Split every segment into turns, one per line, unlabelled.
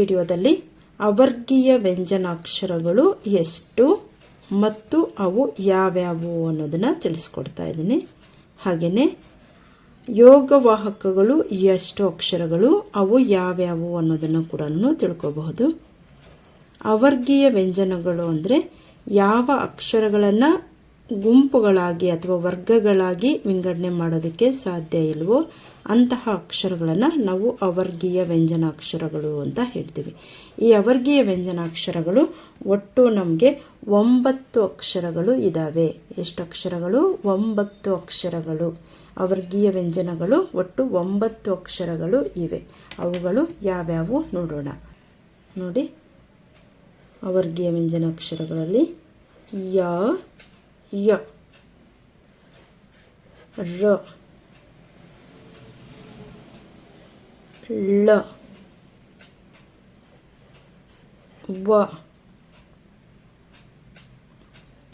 ವಿಡಿಯೋದಲ್ಲಿ ಅವರ್ಗೀಯ ವ್ಯಂಜನಾಕ್ಷರಗಳು ಎಷ್ಟು ಮತ್ತು ಅವು ಯಾವ್ಯಾವು ಅನ್ನೋದನ್ನು ತಿಳಿಸ್ಕೊಡ್ತಾ ಇದ್ದೀನಿ. ಹಾಗೆಯೇ ಯೋಗವಾಹಕಗಳು ಎಷ್ಟು ಅಕ್ಷರಗಳು, ಅವು ಯಾವ್ಯಾವು ಅನ್ನೋದನ್ನು ಕೂಡ ತಿಳ್ಕೋಬಹುದು. ಅವರ್ಗೀಯ ವ್ಯಂಜನಗಳು ಅಂದರೆ ಯಾವ ಅಕ್ಷರಗಳನ್ನು ಗುಂಪುಗಳಾಗಿ ಅಥವಾ ವರ್ಗಗಳಾಗಿ ವಿಂಗಡಣೆ ಮಾಡೋದಕ್ಕೆ ಸಾಧ್ಯ ಇಲ್ವೋ, ಅಂತಹ ಅಕ್ಷರಗಳನ್ನು ನಾವು ಅವರ್ಗೀಯ ವ್ಯಂಜನಾಕ್ಷರಗಳು ಅಂತ ಹೇಳ್ತೀವಿ. ಈ ಅವರ್ಗೀಯ ವ್ಯಂಜನಾಕ್ಷರಗಳು ಒಟ್ಟು ನಮಗೆ ಒಂಬತ್ತು ಅಕ್ಷರಗಳು ಇದ್ದಾವೆ ಎಷ್ಟು ಅಕ್ಷರಗಳು ಒಂಬತ್ತು ಅಕ್ಷರಗಳು. ಅವರ್ಗೀಯ ವ್ಯಂಜನಗಳು ಒಟ್ಟು ಒಂಬತ್ತು ಅಕ್ಷರಗಳು ಇವೆ. ಅವುಗಳು ಯಾವ್ಯಾವು ನೋಡೋಣ. ನೋಡಿ, ಅವರ್ಗೀಯ ವ್ಯಂಜನಾಕ್ಷರಗಳಲ್ಲಿ ಯ ಯ ರ ಳ ವ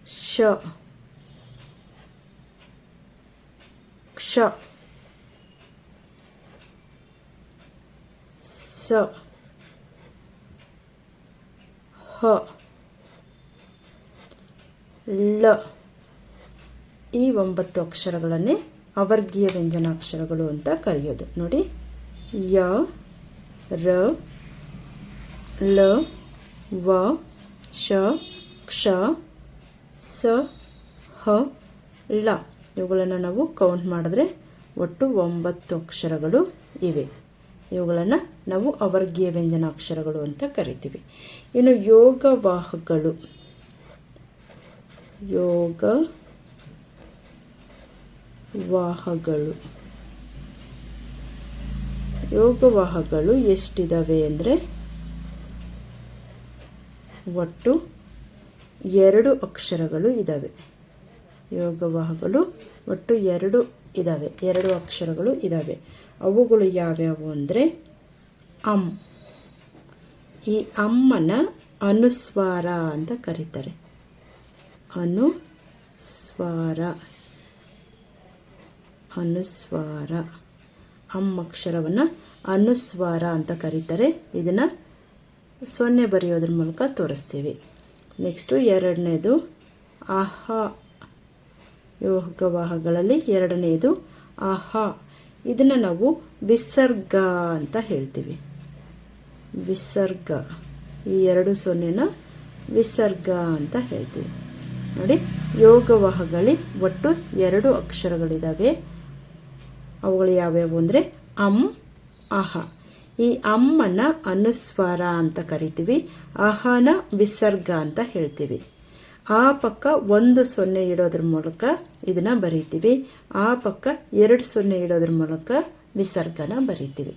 ಶ ಕ್ಷ ಸ ಹ ಳ ಈ ಒಂಬತ್ತು ಅಕ್ಷರಗಳನ್ನೇ ಅವರ್ಗೀಯ ವ್ಯಂಜನಾಕ್ಷರಗಳು ಅಂತ ಕರೆಯೋದು. ನೋಡಿ, ಯ, ರ, ಲ, ವ, ಶ, ಕ್ಷ, ಸ, ಹ, ಳ. ಇವುಗಳನ್ನು ನಾವು ಕೌಂಟ್ ಮಾಡಿದ್ರೆ ಒಟ್ಟು ಒಂಬತ್ತು ಅಕ್ಷರಗಳು ಇವೆ. ಇವುಗಳನ್ನು ನಾವು ಅವರ್ಗೀಯ ವ್ಯಂಜನಾಕ್ಷರಗಳು ಅಂತ ಕರಿತೀವಿ. ಇನ್ನು ಯೋಗವಾಹಗಳು ಯೋಗ ವಾಹಗಳು. ಯೋಗವಾಹಗಳು ಎಷ್ಟಿದ್ದಾವೆ ಅಂದರೆ ಒಟ್ಟು ಎರಡು ಅಕ್ಷರಗಳು ಇದ್ದಾವೆ ಯೋಗವಾಹಗಳು ಒಟ್ಟು ಎರಡು ಇದ್ದಾವೆ ಎರಡು ಅಕ್ಷರಗಳು ಇದ್ದಾವೆ ಅವುಗಳು ಯಾವ್ಯಾವು ಅಂದರೆ ಅಂ. ಈ ಅಮ್ಮನ ಅನುಸ್ವಾರ ಅಂತ ಕರೀತಾರೆ. ಅನುಸ್ವಾರ. ಅನುಸ್ವಾರ. ಅಕ್ಷರವನ್ನು ಅನುಸ್ವಾರ ಅಂತ ಕರೀತಾರೆ. ಇದನ್ನು ಸೊನ್ನೆ ಬರೆಯೋದ್ರ ಮೂಲಕ ತೋರಿಸ್ತೀವಿ. ನೆಕ್ಸ್ಟು ಎರಡನೇದು ಅಹ ಯೋಗವಾಹಗಳಲ್ಲಿ ಎರಡನೇದು ಅಹ ಇದನ್ನು ನಾವು ವಿಸರ್ಗ ಅಂತ ಹೇಳ್ತೀವಿ. ವಿಸರ್ಗ. ಈ ಎರಡು ಸೊನ್ನೆನ ವಿಸರ್ಗ ಅಂತ ಹೇಳ್ತೀವಿ. ನೋಡಿ, ಯೋಗವಾಹಗಳಲ್ಲಿ ಒಟ್ಟು ಎರಡು ಅಕ್ಷರಗಳಿದ್ದಾವೆ ಅವುಗಳು ಯಾವ್ಯಾವು ಅಂದರೆ ಅಂ ಅಹ. ಈ ಅಮ್ಮನ ಅನುಸ್ವಾರ ಅಂತ ಕರಿತೀವಿ, ಅಹನ ವಿಸರ್ಗ ಅಂತ ಹೇಳ್ತೀವಿ. ಆ ಪಕ್ಕ ಒಂದು ಸೊನ್ನೆ ಇಡೋದ್ರ ಮೂಲಕ ಇದನ್ನು ಬರೀತೀವಿ, ಆ ಪಕ್ಕ ಎರಡು ಸೊನ್ನೆ ಇಡೋದ್ರ ಮೂಲಕ ವಿಸರ್ಗನ ಬರೀತೀವಿ.